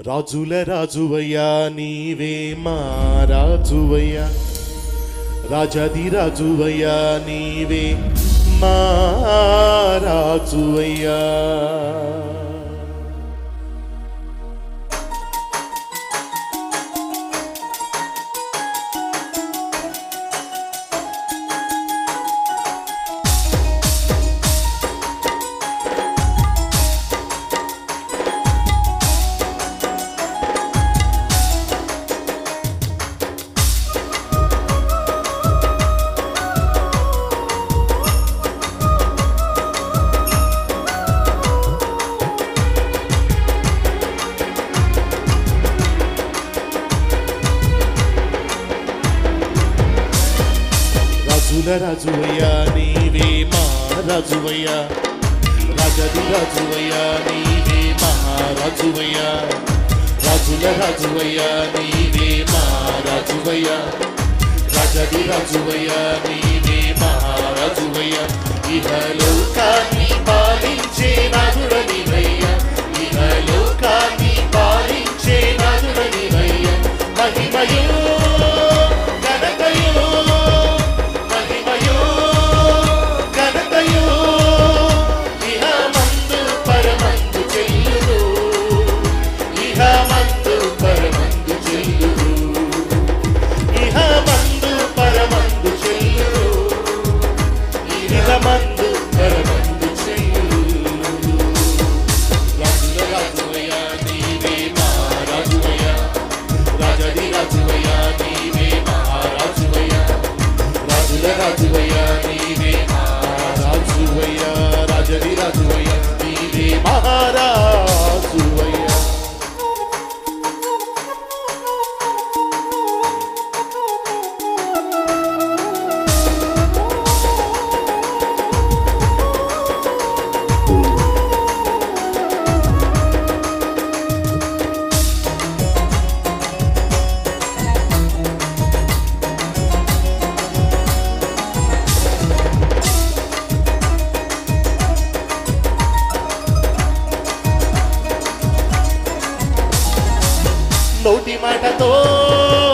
రాజుల రాజువయ్యా నీవే మా రాజువయ్యా. రాజాది రాజువయ్యా నీవే మా రాజువయ్యా. రాజుల రాజువయ్యా నీవే మహారాజువయ్యా. రాజది రాజువయ్యా నీవే మహారాజువయ్యా. రాజుల రాజువయ్యా నీవే మహారాజువయ్యా. రాజది రాజువయ్యా నీవే మహారాజువయ్యా. ఇహలోకాన్ని పాలించే Sou demais da dor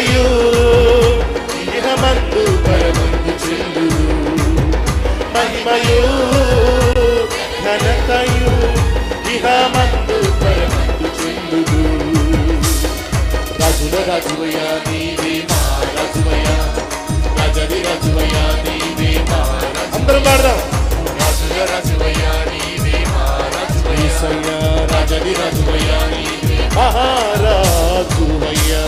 ఘనతయు ఇహమందు పరమందు చెల్లు మహిమయు ఘనతయు ఇహమందు పరమందు చెల్లుదు రాజుల రాజువయ్యా నీవే మా రాజువయ్యా రాజది రాజువయ్యా నీవే మా అందరం పాడదాం. రాజుల రాజువయ్యా నీవే మా రాజువయ్యా రాజది రాజువయ్యా నీవే మహారాజువయ్యా.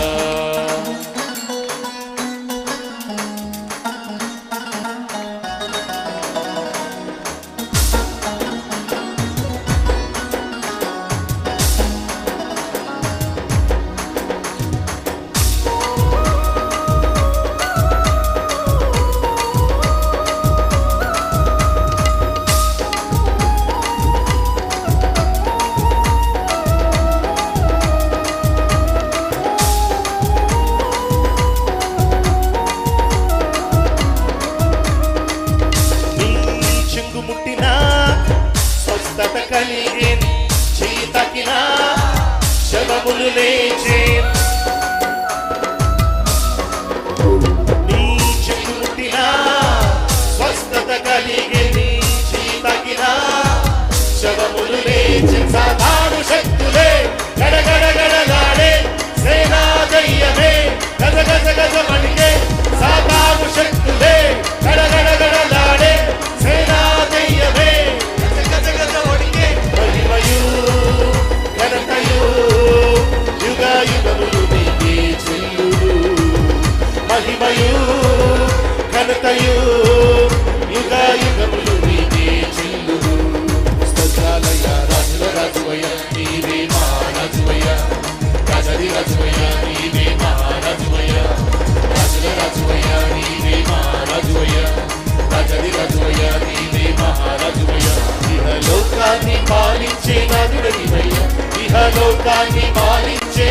లోకాన్ని పాలించే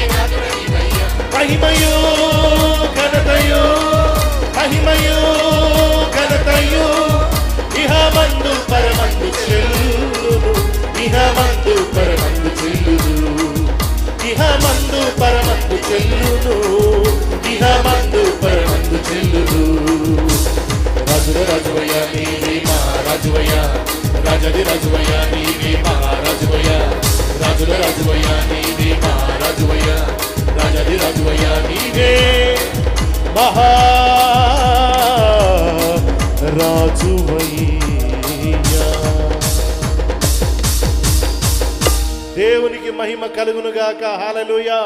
మహిమయో ఘనతయో మహిమయో ఘనతయో ఇహ మందు పరమందు చెల్లును ఇహ మందు పరమందు చెల్లును ఇహ మందు పరమందు చెల్లును. ఇహ మందు పరమందు చెల్లును. రాజుల రాజువయ్య నీవే మా రాజువయ్య. రాజది రాజువయ్య నీవే మా రాజువయ్య. రాజుల రాజువయ్య నీవే రాజువయ్య రాజాది రాజువయ్య నీవే మహా రాజువయ్యా. దేవునికి మహిమ కలుగునుగాక. హాలలుయా